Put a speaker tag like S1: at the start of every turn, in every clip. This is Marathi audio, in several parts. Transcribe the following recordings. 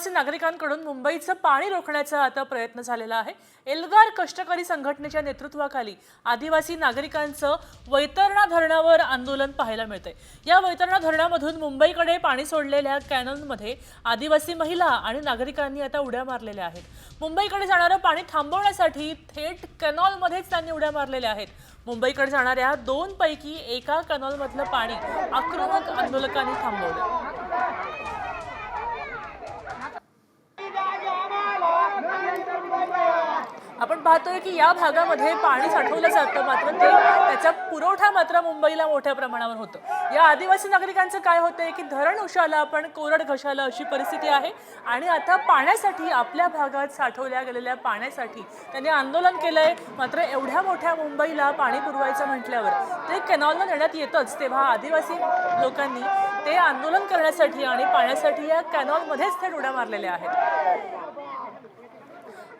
S1: आदिवासी नागरिकांकडून मुंबईचं पाणी रोखण्याचा आता प्रयत्न झालेला आहे. एल्गार कष्टकरी संघटनेच्या नेतृत्वाखाली आदिवासी नागरिकांचं वैतरणा धरणावर आंदोलन पाहायला मिळतंय. या वैतरणा धरणामधून मुंबईकडे पाणी सोडलेल्या कॅनलमध्ये आदिवासी महिला आणि नागरिकांनी आता उड्या मारलेल्या आहेत. मुंबईकडे जाणारं पाणी थांबवण्यासाठी थेट कॅनॉलमध्येच त्यांनी उड्या मारलेल्या आहेत. मुंबईकडे जाणाऱ्या दोन पैकी एका कॅनॉलमधलं पाणी आक्रमक आंदोलकांनी थांबवलं. आपण पाहतोय की या भागामध्ये पाणी साठवलं जातं मात्र ते त्याचा पुरवठा मात्र मुंबईला मोठ्या प्रमाणावर होतो. या आदिवासी नागरिकांचं काय होतंय की धरण उशाला पण कोरड घशाला अशी परिस्थिती आहे आणि आता पाण्यासाठी आपल्या भागात साठवल्या गेलेल्या पाण्यासाठी त्यांनी आंदोलन केलंय. मात्र एवढ्या मोठ्या मुंबईला पाणी पुरवायचं म्हटल्यावर ते कॅनॉलला देण्यात येतच तेव्हा आदिवासी लोकांनी ते आंदोलन करण्यासाठी आणि पाण्यासाठी या कॅनॉलमध्येच थेट उड्या मारलेल्या आहेत.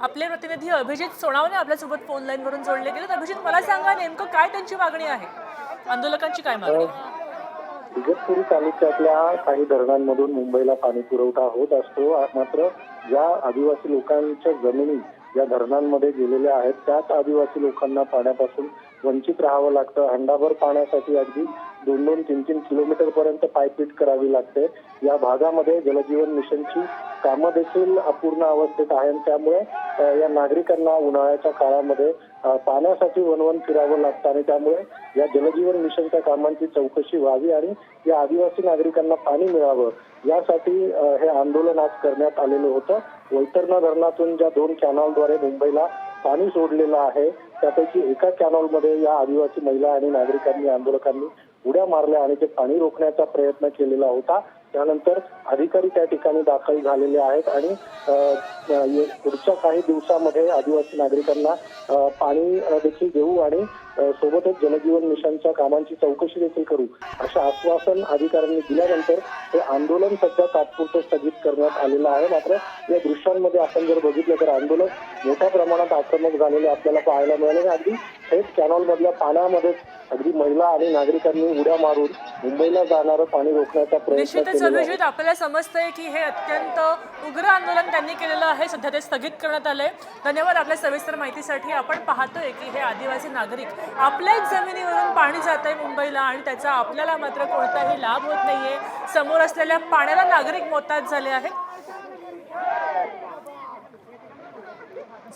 S1: आपले प्रतिनिधी अभिजित सोनावणे आपल्यासोबत फोन लाईन वरून जोडले गेले अभिजित मला सांगा नेमकं काय त्यांची मागणी आहे? आंदोलकांची काय मागणी
S2: इगतपुरी तालुक्यातल्या काही धरणांमधून मुंबईला पाणी पुरवठा होत असतो. मात्र ज्या आदिवासी लोकांच्या जमिनी या धरणांमध्ये गेलेल्या आहेत त्याच आदिवासी लोकांना पाण्यापासून वंचित राहावं लागतं. हंडाभर पाण्यासाठी अगदी दोन दोन तीन तीन किलोमीटर पर्यंत पायपीट करावी लागते. या भागामध्ये जलजीवन मिशनची कामं देखील अपूर्ण अवस्थेत आहे. आणि त्यामुळे या नागरिकांना उन्हाळ्याच्या काळामध्ये पाण्यासाठी वनवन फिरावं लागतं. आणि त्यामुळे या जलजीवन मिशनच्या कामांची चौकशी व्हावी आणि या आदिवासी नागरिकांना पाणी मिळावं यासाठी हे आंदोलन आज करण्यात आलेलं होतं. वैतरणा धरणातून ज्या दोन कॅनॉलद्वारे मुंबईला पाणी सोडलेलं आहे त्यापैकी एका कॅनॉलमध्ये या आदिवासी महिला आणि नागरिकांनी आंदोलकांनी उड्या मारल्या आणि ते पाणी रोखण्याचा प्रयत्न केलेला होता. त्यानंतर अधिकारी त्या ठिकाणी दाखल झालेले आहेत आणि पुढच्या काही दिवसामध्ये आदिवासी नागरिकांना पाणी देखील देऊ आणि सोबतच जलजीवन मिशनच्या कामांची चौकशी देखील करू. असं आश्वासन अधिकाऱ्यांनी दिल्यानंतर हे आंदोलन सध्या तात्पुरतं स्थगित करण्यात आलेलं आहे. मात्र या दृश्यांमध्ये आपण जर बघितलं तर आंदोलन मोठ्या प्रमाणात आक्रमक झालेले आपल्याला पाहायला मिळाले आणि अगदी थेट कॅनॉल मधल्या पाण्यामध्येच अगदी महिला आणि नागरिकांनी उड्या मारून मुंबईला जाणारं पाणी रोखण्याचा प्रयत्न
S1: आपल्याला समजतंय की हे अत्यंत उग्र आंदोलन त्यांनी केलेलं आहे. सध्या ते स्थगित करण्यात आलंय. धन्यवाद आपल्या सविस्तर माहितीसाठी. आपण पाहतोय की हे आदिवासी नागरिक आपल्याच जमिनीवरून पाणी जात आहे मुंबईला आणि त्याचा आपल्याला मात्र कोणताही लाभ होत नाहीये. समोर असलेल्या पाण्याला नागरिक मोताद झाले आहेत.